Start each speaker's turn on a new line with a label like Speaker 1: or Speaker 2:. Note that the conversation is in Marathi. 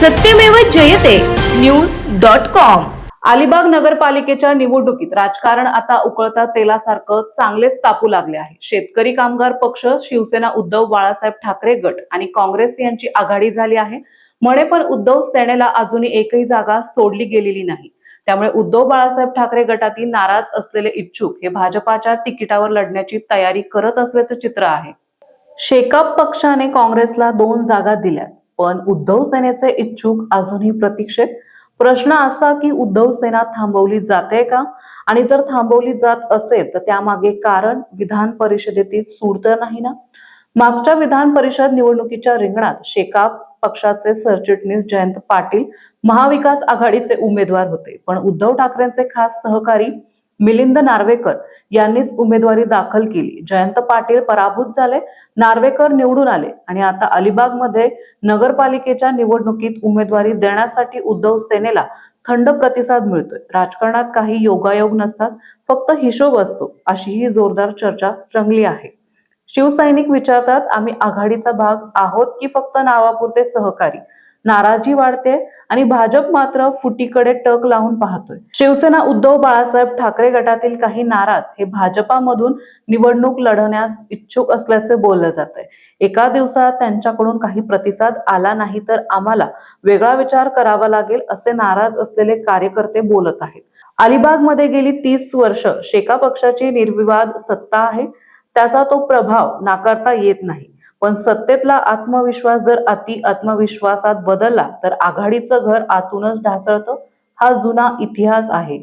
Speaker 1: सत्यमेव जयते. News dot com.
Speaker 2: अलिबाग नगरपालिकेच्या निवडणुकीत राजकारण आता उकळता तेलासारखं चांगलेच तापू लागले आहे. शेतकरी कामगार पक्ष शिवसेना उद्धव बाळासाहेब ठाकरे गट आणि काँग्रेस यांची आघाडी झाली आहे. म्हणे पण उद्धव सेनेला अजूनही एकही जागा सोडली गेलेली नाही. त्यामुळे उद्धव बाळासाहेब ठाकरे गटातील नाराज असलेले इच्छुक हे भाजपाच्या तिकिटावर लढण्याची तयारी करत असल्याचं चित्र आहे. शेकाप पक्षाने काँग्रेसला दोन जागा दिल्यात. पण उद्धव सेनेचे इच्छुक अजूनही प्रतीक्षेत? प्रश्न असा की उद्धव सेना थांबवली जाते का? आणि जर थांबवली जात असेल तर त्यामागे कारण विधान परिषदेतील सूर तर नाही ना? मागच्या विधान परिषद निवडणुकीच्या रिंगणात शेकाप पक्षाचे सरचिटणीस जयंत पाटील महाविकास आघाडीचे उमेदवार होते. पण उद्धव ठाकरेंचे खास सहकारी मिलिंद नार्वेकर यांनीच उमेदवारी दाखल केली. जयंत पाटील पराभूत झाले नार्वेकर निवडून आले आणि आता अलिबागमध्ये नगरपालिकेच्या निवडणुकीत उमेदवारी देण्यासाठी उद्धव सेनेला थंड प्रतिसाद मिळतोय. राजकारणात काही योगायोग नसतात फक्त हिशोब असतो अशी ही जोरदार चर्चा रंगली आहे. शिवसैनिक विचारतात आम्ही आघाडीचा भाग आहोत की फक्त नावापुरते सहकारी? नाराजी वाढते आणि भाजप मात्र फुटीकडे टक लावून पाहतोय. शिवसेना उद्धव बाळासाहेब ठाकरे गटातील काही नाराज हे भाजपामधून निवडणूक लढवण्यास इच्छुक असल्याचे बोललं जात आहे एका दिवसात त्यांच्याकडून काही प्रतिसाद आला नाही तर आम्हाला वेगळा विचार करावा लागेल असे नाराज असलेले कार्यकर्ते बोलत आहेत. अलिबागमध्ये गेली तीस वर्ष शेका पक्षाची निर्विवाद सत्ता आहे. त्याचा तो प्रभाव नाकारता येत नाही. पण सत्तेतला आत्मविश्वास जर अति आत्मविश्वासात बदलला तर आघाडीचं घर आतूनच ढासळतं. हा जुना इतिहास आहे.